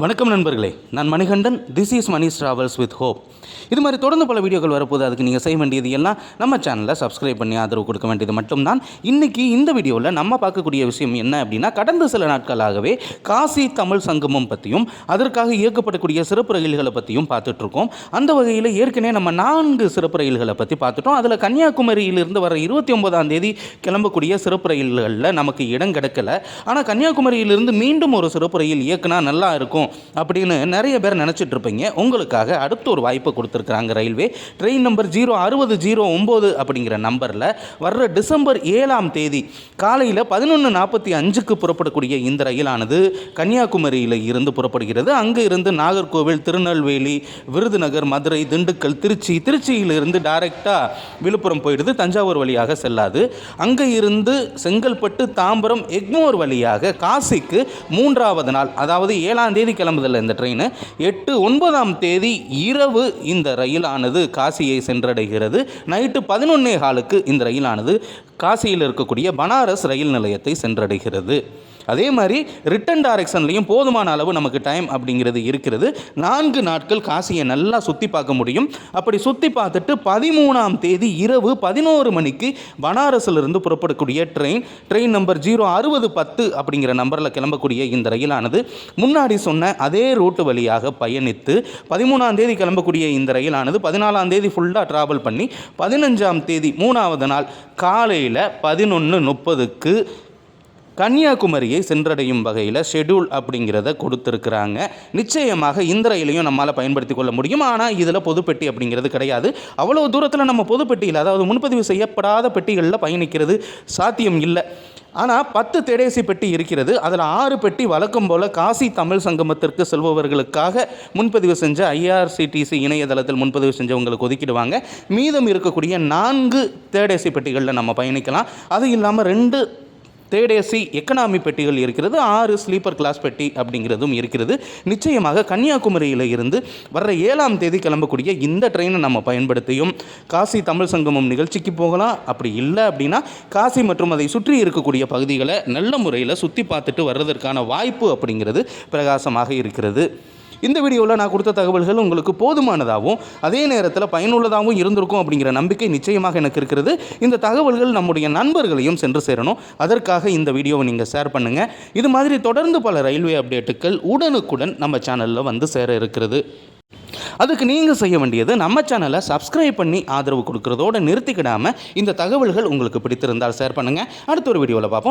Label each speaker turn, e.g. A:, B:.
A: வணக்கம் நண்பர்களே. நான் Manikandan this is Mani travels with hope இது மாதிரி தொடர்ந்து பல வீடியோக்கள் வரப்போது அதுக்கு நீங்கள் செய்ய வேண்டியது எல்லாம் நம்ம சேனலை சப்ஸ்கிரைப் பண்ணி ஆதரவு கொடுக்க வேண்டியது மட்டும்தான். இன்றைக்கி இந்த வீடியோவில் நம்ம பார்க்கக்கூடிய விஷயம் என்ன அப்படின்னா கடந்த சில நாட்களாகவே காசி தமிழ் சங்கமம் பற்றியும் அதற்காக இயக்கப்படக்கூடிய சிறப்பு ரயில்களை பற்றியும் பார்த்துட்ருக்கோம் அந்த வகையில் ஏற்கனவே நம்ம நான்கு சிறப்பு ரயில்களை பற்றி பார்த்துட்டோம். அதில் கன்னியாகுமரியிலிருந்து வர இருபத்தி ஒன்பதாம் தேதி கிளம்பக்கூடிய சிறப்பு ரயில்களில் நமக்கு இடம் கிடைக்கல. ஆனால் கன்னியாகுமரியிலிருந்து மீண்டும் ஒரு சிறப்பு ரயில் இயக்குனா நல்லா இருக்கும். அப்படின்னு நிறைய பேர் நினச்சிட்டு இருப்பீங்க. உங்களுக்காக அடுத்த ஒரு வாய்ப்பு கொடுத்துருக்குறாங்க ரயில்வே. ட்ரெயின் நம்பர் ஜீரோ அறுபது ஜீரோ ஒம்பது அப்படிங்கிற நம்பரில் வர்ற டிசம்பர் ஏழாம் தேதி காலையில் பதினொன்று நாற்பத்தி அஞ்சுக்கு புறப்படக்கூடிய இந்த ரயிலானது கன்னியாகுமரியில் இருந்து புறப்படுகிறது. அங்கே இருந்து நாகர்கோவில் திருநெல்வேலி விருதுநகர் மதுரை திண்டுக்கல் திருச்சி திருச்சியிலிருந்து டைரெக்டாக விழுப்புரம் போயிடுது. தஞ்சாவூர் வழியாக செல்லாது. அங்கே இருந்து செங்கல்பட்டு தாம்பரம் எக்மோர் வழியாக காசிக்கு மூன்றாவது நாள் அதாவது ஏழாம் தேதி தேதி கிளம்புதில்ல இந்த ட்ரெயின். எட்டு ஒன்பதாம் தேதி இரவு இந்த ரயிலானது காசியை சென்றடைகிறது. நைட்டு பதினொன்னே காலுக்கு இந்த ரயிலானது காசியில் இருக்கக்கூடிய பனாரஸ் ரயில் நிலையத்தை சென்றடைகிறது. அதே மாதிரி ரிட்டன் டைரக்ஷன்லையும் போதுமான அளவு நமக்கு டைம் அப்படிங்கிறது இருக்கிறது. நான்கு நாட்கள் காசியை நல்லா சுற்றி பார்க்க முடியும். அப்படி சுற்றி பார்த்துட்டு பதிமூணாம் தேதி இரவு பதினோரு மணிக்கு பனாரஸிலிருந்து புறப்படக்கூடிய ட்ரெயின் ட்ரெயின் நம்பர் ஜீரோ அறுபது பத்து அப்படிங்கிற நம்பரில் கிளம்பக்கூடிய இந்த ரயிலானது. முன்னாடி சொன்ன அதே ரூட்டு வழியாக பயணித்து பதிமூணாம் தேதி கிளம்பக்கூடிய இந்த ரயிலானது. பதினாலாம் தேதி ஃபுல்லாக ட்ராவல் பண்ணி பதினஞ்சாம் தேதி மூணாவது நாள் காலையில் பதினொன்று முப்பதுக்கு கன்னியாகுமரியை சென்றடையும் வகையில் ஷெட்யூல் அப்படிங்கிறத கொடுத்துருக்குறாங்க. நிச்சயமாக இந்த ரயிலையும் நம்மளால் பயன்படுத்தி கொள்ள முடியும். ஆனால் இதில் பொதுப்பெட்டி அப்படிங்கிறது கிடையாது. அவ்வளோ தூரத்தில் நம்ம பொதுப்பெட்டியில் அதாவது முன்பதிவு செய்யப்படாத பெட்டிகளில் பயணிக்கிறது சாத்தியம் இல்லை. ஆனால் பத்து தேடேசி பெட்டி இருக்கிறது. அதில் ஆறு பெட்டி வழக்கம் போல் காசி தமிழ் சங்கமத்திற்கு செல்பவர்களுக்காக முன்பதிவு செஞ்ச ஐஆர்சிடிசி இணையதளத்தில் முன்பதிவு செஞ்சவங்களுக்கு ஒதுக்கிடுவாங்க. மீதம் இருக்கக்கூடிய நான்கு தேடேசி பெட்டிகளில் நம்ம பயணிக்கலாம். அது இல்லாமல் ரெண்டு தேர்ட் ஏசி எக்கனாமி பெட்டிகள் இருக்கிறது ஆறு ஸ்லீப்பர் கிளாஸ் பெட்டி அப்படிங்கிறதும் இருக்கிறது. நிச்சயமாக கன்னியாகுமரியில் இருந்து வர்ற ஏழாம் தேதி கிளம்பக்கூடிய இந்த ட்ரெயினை நம்ம பயன்படுத்தியும் காசி தமிழ் சங்கமம் நிகழ்ச்சிக்கு போகலாம். அப்படி இல்லை அப்படின்னா காசி மற்றும் அதை சுற்றி இருக்கக்கூடிய பகுதிகளை நல்ல முறையில் சுற்றி பார்த்துட்டு வர்றதற்கான வாய்ப்பு அப்படிங்கிறது பிரகாசமாக இருக்கிறது. இந்த வீடியோவில் நான் கொடுத்த தகவல்கள் உங்களுக்கு போதுமானதாகவும் அதே நேரத்தில் பயனுள்ளதாகவும் இருந்திருக்கும் அப்படிங்கிற நம்பிக்கை நிச்சயமாக எனக்கு இருக்கிறது. இந்த தகவல்கள் நம்முடைய நண்பர்களையும் சென்று சேரணும். அதற்காக இந்த வீடியோவை நீங்கள் ஷேர் பண்ணுங்கள் இது மாதிரி தொடர்ந்து பல ரயில்வே அப்டேட்டுகள் உடனுக்குடன் நம்ம சேனலில் வந்து சேர இருக்கிறது. அதுக்கு நீங்கள் செய்ய வேண்டியது நம்ம சேனலை சப்ஸ்கிரைப் பண்ணி ஆதரவு கொடுக்கறதோடு நிறுத்திக்கிடாமல் இந்த தகவல்கள் உங்களுக்கு பிடித்திருந்தால் ஷேர் பண்ணுங்கள் அடுத்த ஒரு வீடியோவில் பார்ப்போம்.